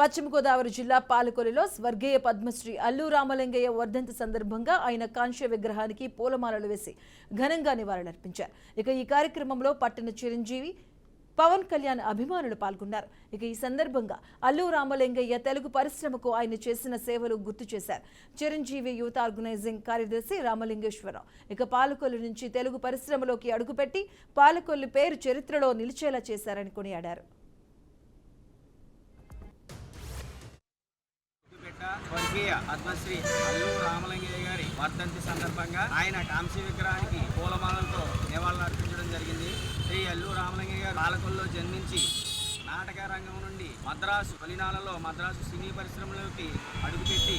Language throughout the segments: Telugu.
పశ్చిమ గోదావరి జిల్లా పాలకొలిలో స్వర్గీయ పద్మశ్రీ అల్లు రామలింగయ్య వర్ధంతి సందర్భంగా ఆయన కాంస్య విగ్రహానికి పూలమాలలు వేసి ఘనంగా నివాళులర్పించారు. ఇక ఈ కార్యక్రమంలో పట్టణ చిరంజీవి పవన్ కళ్యాణ్ అభిమానులు పాల్గొన్నారు. ఇక ఈ సందర్భంగా అల్లు రామలింగయ్య తెలుగు పరిశ్రమకు ఆయన చేసిన సేవలు గుర్తు చేశారు. చిరంజీవి యూత్ ఆర్గనైజింగ్ కార్యదర్శి రామలింగేశ్వరరావు. ఇక పాలకొల్లు నుంచి తెలుగు పరిశ్రమలోకి అడుగుపెట్టి పాలకొల్లు పేరు చరిత్రలో నిలిచేలా చేశారని కొనియాడారు. స్వర్గీయ పద్మశ్రీ అల్లు రామలింగయ్య గారి వర్ధంతి సందర్భంగా ఆయన కాంసీ విగ్రహానికి పూలమాలలతో నివాళులు అర్పించడం జరిగింది. శ్రీ అల్లు రామలింగయ్య గారు పాలకొల్లో జన్మించి నాటక రంగం నుండి మద్రాసు తొలినాలలో మద్రాసు సినీ పరిశ్రమలోకి అడుగుపెట్టి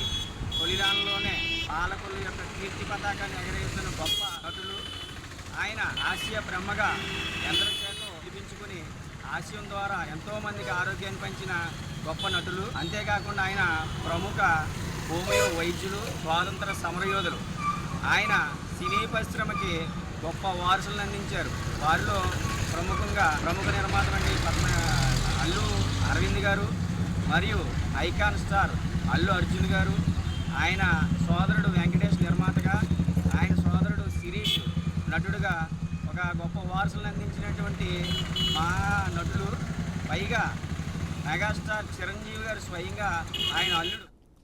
తొలినాలలోనే పాలకొల్లు యొక్క కీర్తి పతాకాన్ని ఎగరేస్తున్న గొప్ప నటులు. ఆయన ఆసియా బ్రహ్మగా ఎందరి చేత పిలిపించుకుని ఆశయం ద్వారా ఎంతోమందికి ఆరోగ్యాన్ని పంచిన గొప్ప నటులు. అంతేకాకుండా ఆయన ప్రముఖ హోమియో వైద్యులు స్వాతంత్ర సమరయోధులు. ఆయన సినీ పరిశ్రమకి గొప్ప వారసులను అందించారు. వారిలో ప్రముఖంగా ప్రముఖ నిర్మాత పద్మ అల్లు అరవింద్ గారు మరియు ఐకాన్ స్టార్ అల్లు అర్జున్ గారు. ఆయన సోదరుడు వెంకటేష్ నిర్మాతగా ఆయన సోదరుడు శిరీష్ నటుడుగా ఒక గొప్ప వారసులను అందించినటువంటి మా నటులు. పైగా మెగాస్టార్ చిరంజీవి గారు స్వయంగా ఆయన అల్లుడు.